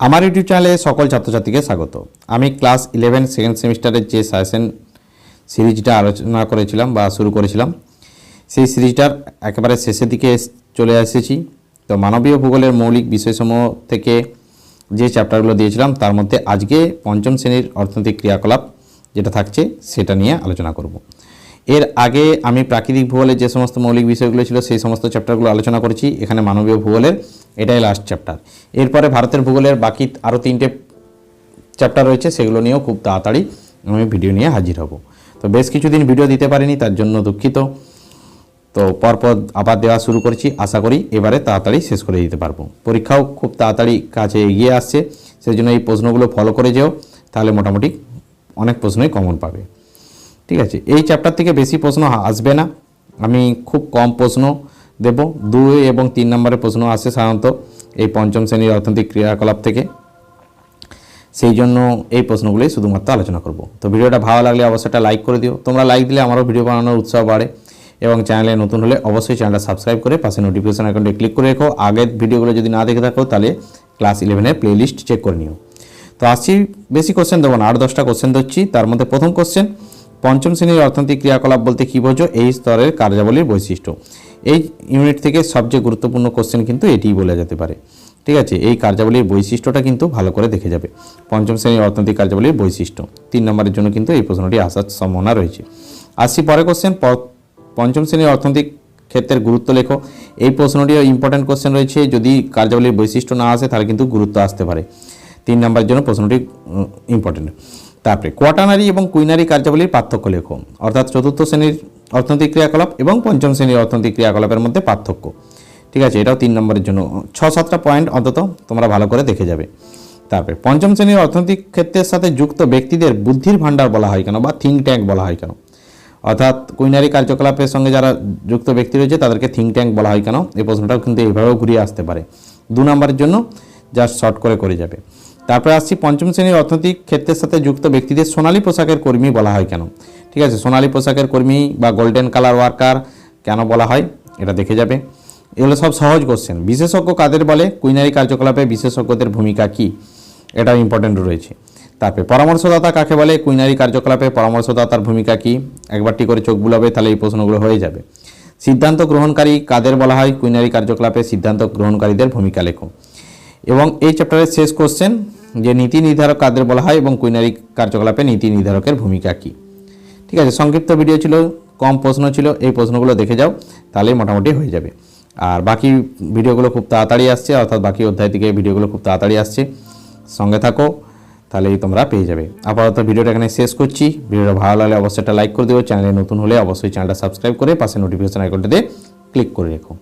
আমার ইউটিউব চ্যানেলে সকল ছাত্রছাত্রীকে স্বাগত। আমি ক্লাস ইলেভেন সেকেন্ড সেমিস্টারের যে সাজেশন সিরিজটা আলোচনা করেছিলাম বা শুরু করেছিলাম, সেই সিরিজটার একেবারে শেষের দিকে চলে এসেছি। তো মানবীয় ভূগোলের মৌলিক বিষয়সমূহ থেকে যে চ্যাপ্টারগুলো দিয়েছিলাম, তার মধ্যে আজকে পঞ্চম শ্রেণির অর্থনৈতিক ক্রিয়াকলাপ যেটা থাকছে, সেটা নিয়ে আলোচনা করব। এর আগে আমি প্রাকৃতিক ভূগোলের যে সমস্ত মৌলিক বিষয়গুলো ছিল, সেই সমস্ত চ্যাপ্টারগুলো আলোচনা করেছি। এখানে মানবীয় ভূগোলের এটাই লাস্ট চ্যাপ্টার এরপরে ভারতের ভূগোলের বাকি আরও তিনটে চ্যাপ্টার রয়েছে, সেগুলো নিয়েও খুব তাড়াতাড়ি আমি ভিডিও নিয়ে হাজির হব। তো বেশ কিছুদিন ভিডিও দিতে পারিনি, তার জন্য দুঃখিত। তো পরপর আবার দেওয়া শুরু করেছি, আশা করি এবারে তাড়াতাড়ি শেষ করে দিতে পারব। পরীক্ষাও খুব তাড়াতাড়ি কাছে এগিয়ে আসছে সেই জন্য এই প্রশ্নগুলো ফলো করে যেও, তাহলে মোটামুটি অনেক প্রশ্নই কমন পাবে। ঠিক আছে, এই চ্যাপ্টার থেকে বেশি প্রশ্ন আসবে না। আমি খুব কম প্রশ্ন দেব। দুই এবং তিন নম্বরের প্রশ্ন আসে সাধারণত এই পঞ্চম শ্রেণির অর্থনৈতিক ক্রিয়াকলাপ থেকে। সেই জন্য এই প্রশ্নগুলোই শুধুমাত্র আলোচনা করব। তো ভিডিওটা ভালো লাগলে অবশ্যই একটা লাইক করে দিও। তোমরা লাইক দিলে আমারও ভিডিও বানানোর উৎসাহ বাড়ে এবং চ্যানেলে নতুন হলে অবশ্যই চ্যানেলটা সাবস্ক্রাইব করে পাশে নোটিফিকেশন অ্যাকাউন্টে ক্লিক করে রেখো। আগের ভিডিওগুলো যদি না দেখে থাকো তাহলে ক্লাস ইলেভেনের প্লেলিস্ট চেক করে নিও। তো আসছি, বেশি কোশ্চেন দেবো না আট দশটা কোশ্চেন দিচ্ছি তার মধ্যে প্রথম কোশ্চেন পঞ্চম শ্রেণির অর্থনৈতিক ক্রিয়াকলাপ বলতে কী বোঝো? এই স্তরের কার্যাবলীর বৈশিষ্ট্য। এই ইউনিট থেকে সবচেয়ে গুরুত্বপূর্ণ কোশ্চেন কিন্তু এটিই বলা যেতে পারে। ঠিক আছে? এই কার্যাবলীর বৈশিষ্ট্যটা কিন্তু ভালো করে দেখে যাবে। পঞ্চম শ্রেণির অর্থনৈতিক কার্যাবলীর বৈশিষ্ট্য। তিন নম্বরের জন্য কিন্তু এই প্রশ্নটি আসার সম্ভাবনা রয়েছে। আসছি পরে কোশ্চেন পঞ্চম শ্রেণির অর্থনৈতিক ক্ষেত্রের গুরুত্ব লেখো। এই প্রশ্নটিও ইম্পর্ট্যান্ট কোশ্চেন রয়েছে। যদি কার্যাবলীর বৈশিষ্ট্য না আসে, তাহলে কিন্তু গুরুত্ব আসতে পারে। তিন নম্বরের জন্য প্রশ্নটি ইম্পর্ট্যান্ট তারপরে কোয়াটানারি এবং কুইনারি কার্যাবলীর পার্থক্য লেখো। অর্থাৎ চতুর্থ শ্রেণির অর্থনৈতিক ক্রিয়াকলাপ এবং পঞ্চম শ্রেণির অর্থনৈতিক ক্রিয়াকলাপের মধ্যে পার্থক্য। ঠিক আছে, এটাও তিন নম্বরের জন্য। ছ সাতটা পয়েন্ট অন্তত তোমরা ভালো করে দেখে যাবে। তারপরে, পঞ্চম শ্রেণির অর্থনৈতিক ক্ষেত্রের সাথে যুক্ত ব্যক্তিদের বুদ্ধির ভাণ্ডার বলা হয় কেন বা থিঙ্ক ট্যাঙ্ক বলা হয় কেন? অর্থাৎ কুইনারি কার্যকলাপের সঙ্গে যারা যুক্ত ব্যক্তি রয়েছে, তাদেরকে থিঙ্ক ট্যাঙ্ক বলা হয় কেন? এই প্রশ্নটাও কিন্তু এইভাবেও ঘুরিয়ে আসতে পারে। দু নম্বরের জন্য জাস্ট শর্ট করে করে যাবে। তারপরে আসছি পঞ্চম শ্রেণির অর্থনৈতিক ক্ষেত্রের সাথে যুক্ত ব্যক্তিদের সোনালী পোশাকের কর্মী বলা হয় কেন? ঠিক আছে, সোনালী পোশাকের কর্মী বা গোল্ডেন কালার ওয়ার্কার কেন বলা হয়? এটা দেখে যাবে। এগুলো সব সহজ কোশ্চেন বিশেষজ্ঞ কাদের বলে? কুইনারি কার্যকলাপে বিশেষজ্ঞদের ভূমিকা কী? এটাও ইম্পর্টেন্ট রয়েছে। তারপরে পরামর্শদাতা কাকে বলে? কুইনারি কার্যকলাপে পরামর্শদাতার ভূমিকা কী? একবারটি করে চোখ বুলাবে, তাহলে এই প্রশ্নগুলো হয়ে যাবে। সিদ্ধান্ত গ্রহণকারী কাদের বলা হয়? কুইনারি কার্যকলাপে সিদ্ধান্ত গ্রহণকারীদের ভূমিকা লেখো। এবং এই চ্যাপ্টারের শেষ কোশ্চেন যে নীতি নির্ধারক কাদের বলা হয় এবং কুইনারি কার্যকলাপে নীতি নির্ধারকের ভূমিকা কী? ঠিক আছে, সংক্ষিপ্ত ভিডিও ছিল, কম প্রশ্ন ছিল, এই প্রশ্নগুলো দেখে যাও, তাহলেই মোটামুটি হয়ে যাবে। আর বাকি ভিডিওগুলো খুব তাড়াতাড়ি আসছে, অর্থাৎ বাকি অধ্যায় থেকে ভিডিওগুলো খুব তাড়াতাড়ি আসছে। সঙ্গে থাকো, তাহলেই তোমরা পেয়ে যাবে। আপাতত ভিডিওটা এখানে শেষ করছি। ভিডিওটা ভালো লাগলে অবশ্যই একটা লাইক করে দেবো চ্যানেলে নতুন হলে অবশ্যই চ্যানেলটা সাবস্ক্রাইব করে পাশে নোটিফিকেশন আইকনটাতে ক্লিক করে রেখো।